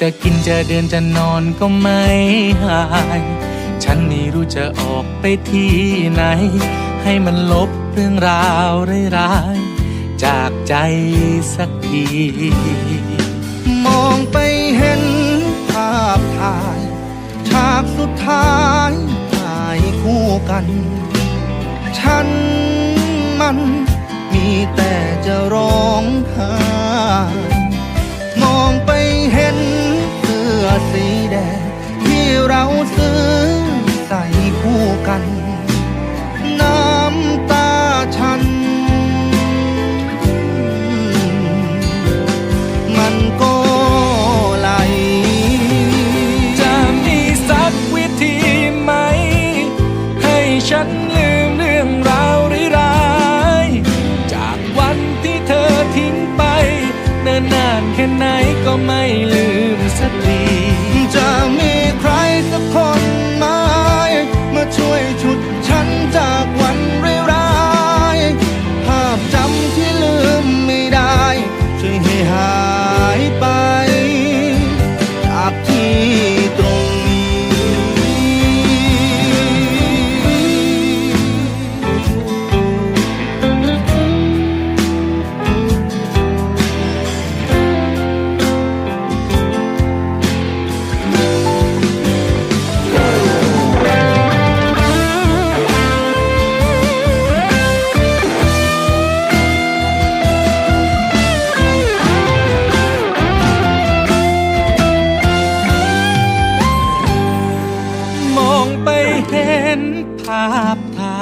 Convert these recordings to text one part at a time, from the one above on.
จะกินจะเดินจะนอนก็ไม่หาย ฉันไม่รู้จะออกไปที่ไหน ให้มันลบเรื่องราวร้ายๆจากใจสักที มองไปเห็นภาพถ่ายฉากสุดท้ายถ่ายคู่กัน ฉันมันมีแต่จะร้องไห้ินนานแค่ไหนก็ไม่ลืมสักทีจะมีใครสักคน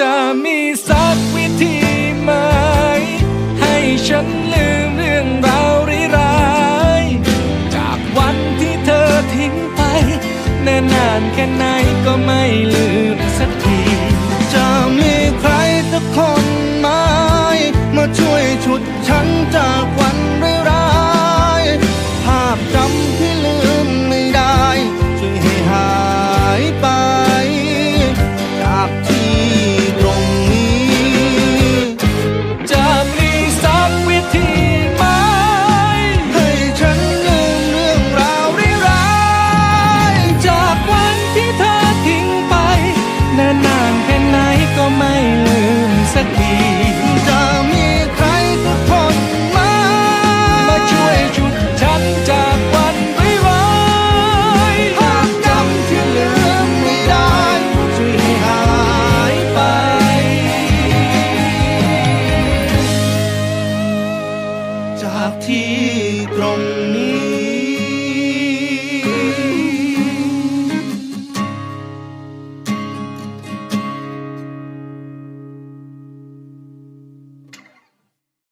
จะมีสักวิธีไหม ให้ฉันลืมเรื่องราวร้ายๆจากวันที่เธอทิ้งไปนานนานแค่ไหนก็ไม่ลืมสักที จะมีใครสักคน จากที่ตรงนี้